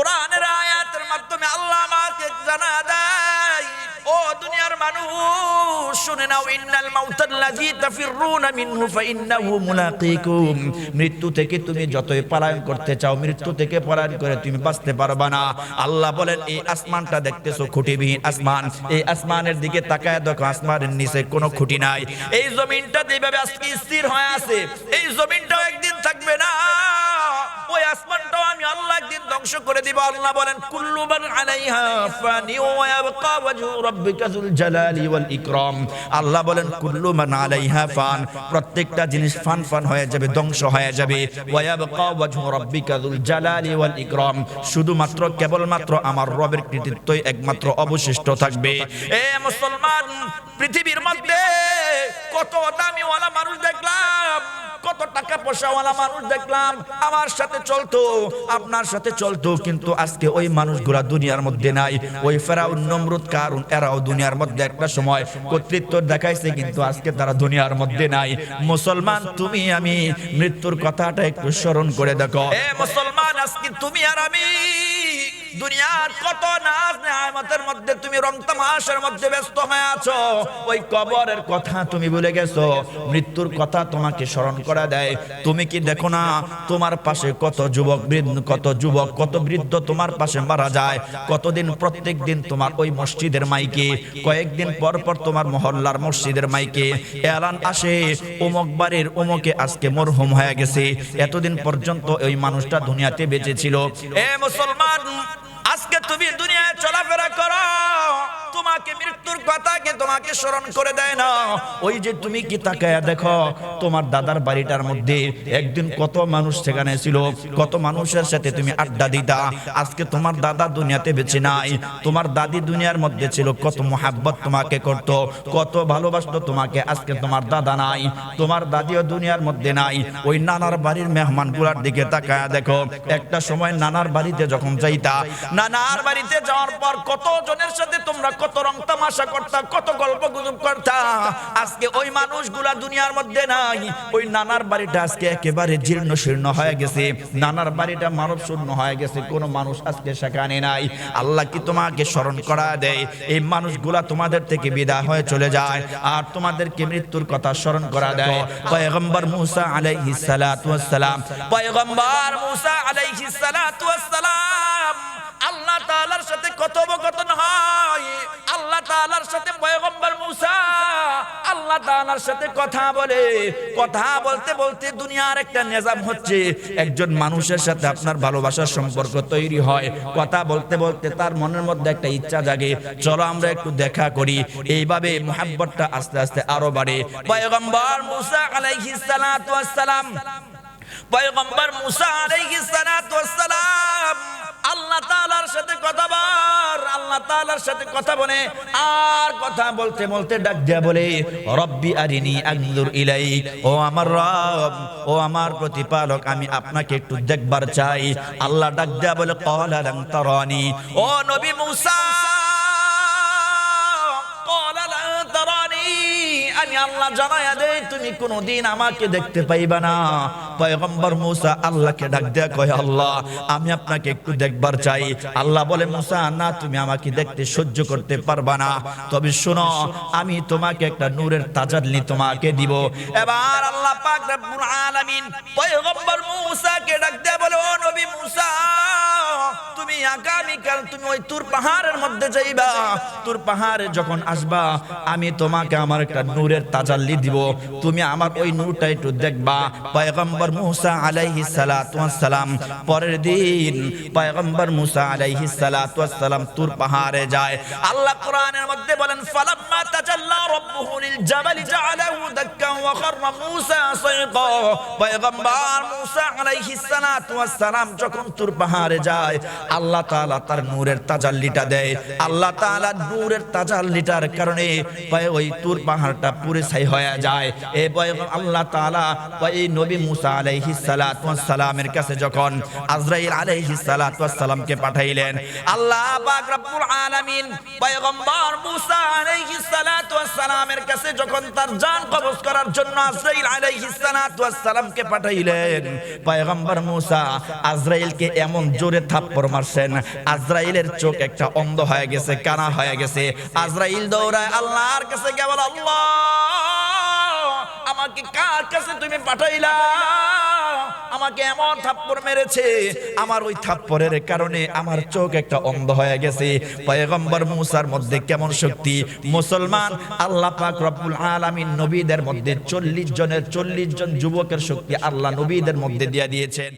কোরআনের আয়াতের মাধ্যমে আল্লাহ আমাকে জানা দেয়, ও দুনিয়ার মানুষ, শুনে নাও, ইন্নাল মিনহু ফাইন্নাহু মুলাকীকুম। মৃত্যু থেকে তুমি যতই পলায়ন করতে চাও, মৃত্যু থেকে পলায়ন করে তুমি বাঁচতে পারবা না। আল্লাহ বলেন, এই আসমানটা দেখতেছো, খুঁটিবিহীন আসমান। এই আসমানের দিকে তাকায় দেখো, আসমানের নিচে কোনো খুঁটি নাই। এই জমিনটা যেভাবে আজকে স্থির হয়ে আছে, এই জমিনটাও একদিন থাকবে না। ওই আসমানটাও আমি আল্লাহ একদিন ধ্বংস করে দিব। আল্লাহ বলেন, কুল্লু মান আলাইহা ফানি ওয়া ইয়াবকা রাব্বিকা যুল জালালি ওয়াল ইকরাম। আল্লাহ বলেন, কুল্লু মান আলাইহা ফান। প্রত্যেকটা জিনিস ফান ফান হয়ে যাবে, ধ্বংস হয়ে যাবে। ওয়া ইয়াবকা রাব্বিকা যুল জালালি ওয়াল ইকরাম। শুধুমাত্র, কেবলমাত্র আমার রবের কৃতিত্বই একমাত্র অবশিষ্ট থাকবে। এ মুসলমান, পৃথিবীর মধ্যে কত দামি ওয়ালা মানুষ দেখলাম কত টাকা পয়সাওয়ালা মানুষ দেখলাম, আমার সাথে চলতো, আপনার সাথে চলতো, কিন্তু আজকে ওই মানুষগুলা দুনিয়ার মধ্যে নাই। ওই ফেরাউন, নমরুদ কারণ এরাও দুনিয়ার মধ্যে একটা সময় কর্তৃত্ব দেখাইছে, কিন্তু আজকে তারা দুনিয়ার মধ্যে নাই। মুসলমান, তুমি আমি, মৃত্যুর কথাটা একটু স্মরণ করে দেখো। এ মুসলমান, আজকে তুমি আর আমি দুনিয়ার কত নাচ নেয়ামতের মধ্যে তুমি রং তামাশার মধ্যে ব্যস্ত হয়ে আছো? ওই কবরের কথা তুমি ভুলে গেছো। মৃত্যুর কথা তোমাকে স্মরণ করা দেয়। তুমি কি দেখো না, তোমার পাশে কত যুবক কত যুবক, কত বৃদ্ধ তোমার পাশে মারা যায়। কতদিন প্রত্যেক দিন তোমার ওই মসজিদের মাইকে, কয়েকদিন পর পর তোমার মহল্লার মসজিদের মাইকে। এলান আসে অমুক বাড়ির অমুকে আজকে মরহুম হয়ে গেছে। এতদিন পর্যন্ত ওই মানুষটা দুনিয়াতে বেঁচে ছিল। এ মুসলমান! আজকে তুমি দুনিয়ায় চলাফেরা করো। তোমাকে মৃত্যুর কথাকে তোমাকে স্মরণ করে দেয় না। ওই যে তুমি কি তাকায়া দেখো, তোমার দাদার বাড়িটার মধ্যে একদিন কত মানুষ সেখানে ছিল, কত মানুষের সাথে তুমি আড্ডা দিতা। আজকে তোমার দাদা দুনিয়াতে বেঁচে নাই, তোমার দাদি দুনিয়ার মধ্যে ছিল, কত মোহাব্বত তোমাকে করত, কত ভালোবাসতো তোমাকে, আজকে তোমার দাদা নাই, তোমার দাদিও দুনিয়ার মধ্যে নাই। ওই নানার বাড়ির মেহমানগুলার দিকে তাকায়া দেখো, একটা সময় নানার বাড়িতে যখন যাইতা, নানার বাড়িতে যাওয়ার পর কত জনের সাথে তোমরা কত রং তামাশা করতা, কত গল্প গুজব করতা। আজকে ওই মানুষগুলা দুনিয়ার মধ্যে নাই। ওই নানার বাড়িটা আজকে একেবারে জীর্ণ শীর্ণ হয়ে গেছে। নানার বাড়িটা মানব শূন্য হয়ে গেছে, কোনো মানুষ আজকে সেখানে নাই। আল্লাহ কি তোমাকে স্মরণ করা দেয়? এই মানুষগুলা তোমাদের থেকে বিদায় হয়ে চলে যায় আর তোমাদেরকে মৃত্যুর কথা স্মরণ করা দেয়। পয়গম্বর মুসা আলাইহিস সালাতু ওয়াস সালাম পয়গম্বর মুসা আলাইহিস সালাতু ওয়াস সালাম আল্লাহ তাআলার সাথে কথোপকথন হয়। তৈরি মনের মধ্যে একটা ইচ্ছা জাগে, চলো আমরা একটু দেখা করি। এইভাবে মোহাব্বতটা আস্তে আস্তে আরও বাড়ে। পয়গম্বর মুসা মুসা আল্লাহ তাআলার সাথে কথা বার আল্লাহ তাআলার সাথে কথা বলে। আর কথা বলতে বলতে ডাক দিয়া বলে, রব্বি আরিনি আনজুর ইলাই ও আমার রব, ও আমার প্রতিপালক, আমি আপনাকে একটু দেখবার চাই। আল্লাহ ডাক দিয়া বলে ক্বালা লান তারানি। ও নবী মুসা আমি আল্লাহ জানায়া দেই, তুমি আমাকে দেখতে পাইবা না। পয়গম্বর মুসা আল্লাহকে ডাক দেয়া কয়, আল্লাহ, আমি আপনাকে একটু দেখবার চাই। আল্লাহ বলে, মুসা, না, তুমি আমাকে দেখতে সহ্য করতে পারবা না। তবে শোনো, আমি তোমাকে একটা নূরের তাজাল্লি তোমাকে দিব। এবার আল্লাহ পাক রব্বুল আলামিন পয়গম্বর মুসাকে ডাক দেয়া আগামীকাল তুমি ওই তুর পাহাড়ের মধ্যে যাইবা। তুর পাহাড়ে যখন আসবা, আমি তোমাকে আমার একটা নূরের তাজাল্লি দিব। তুমি আমার ওই নূরটা একটু দেখবা। পয়গম্বর মুসা ওয়াস সালাম পরের দিন পয়গম্বর মুসা ওয়াস সালাম তুর পাহাড়ে যায়। আল্লাহ কোরআনের মধ্যে বলেন, ফালাম্মা তাজাল্লা রাব্বুহু লিল জাবালি, জাআলাহু দাক্কা ওয়া খাররা মুসা সাইকা পয়গম্বর মুসা ওয়াস সালাম যখন তুর পাহাড়ে যায়, আল্লাহ তাআলা তার নূরের তাজাল্লিটা দেয়। আল্লাহ তাআলা নূরের তাজাল্লিটার কারণে ওই তুর পাহাড়টা পুরে ছাই হয়ে যায়। এ আল্লাহ তাআলা এই নবী মুসা আলাইহিস সালাতু সালামের কাছে যখন আজরাইল আলাইহিস সালাতু সালামকে পাঠাইলেন, আল্লাহ পাক রব্বুল আলামিন পয়গম্বর মুসা আলাইহিস সালাতু সালামের কাছে যখন তার জান কবজ করার জন্য আজরাইল আলাইহিস সালাতু সালামকে পাঠাইলেন, পয়গম্বর মুসা আজরাইলকে এমন জোরে থাপ্পড় মারছেন আজরাইলের চোখ একটা অন্ধ হয়ে গেছে, কানা হয়ে গেছে। আজরাইল দৌড়ায়, আল্লাহর কাছে গিয়ে বলে, আল্লাহ, আমাকে কার কাছে তুমি পাঠাইলা? আমাকে এমন থাপ্পড় মেরেছে, আমার ওই থাপ্পড়ের কারণে আমার চোখ একটা অন্ধ হয়ে গেছে। পয়গম্বর মুসার মধ্যে কেমন শক্তি? মুসলমান, আল্লাহ পাক রব্বুল আলামিন নবীদের মধ্যে চল্লিশ জনের, চল্লিশ জন যুবকের শক্তি আল্লাহ নবীদের মধ্যে দিয়ে দিয়েছেন।